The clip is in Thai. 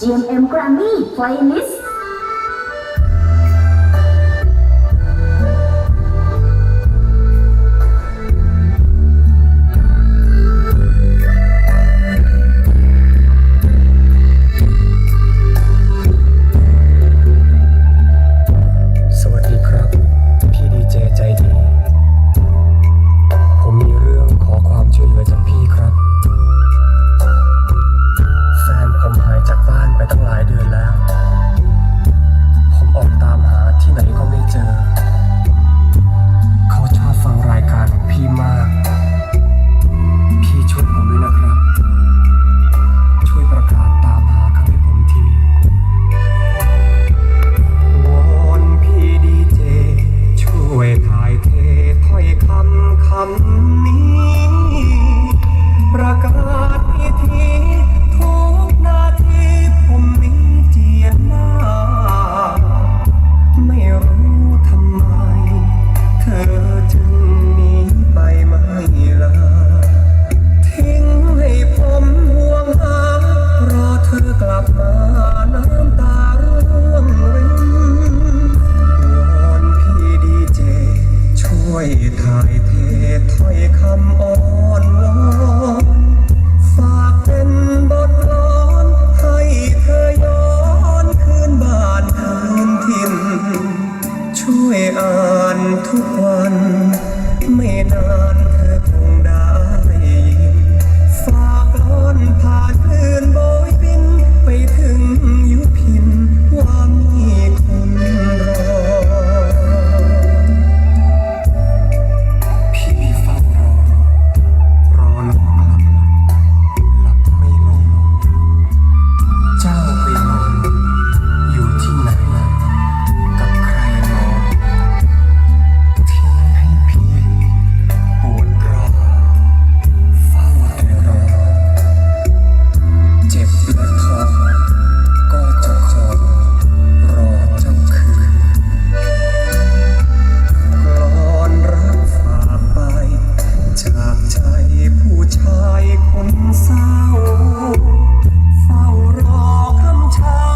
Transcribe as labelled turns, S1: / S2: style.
S1: GMM Grammy Playlist
S2: ถ่ายเทถ้อยคำอ่อนวอนฝากเป็นบทกลอนให้เธอย้อนคืนบ้านคืนถิ่น ช่วยอ่านทุกวัน ผู้ชายคนเศร้า เฝ้ารอคำช้า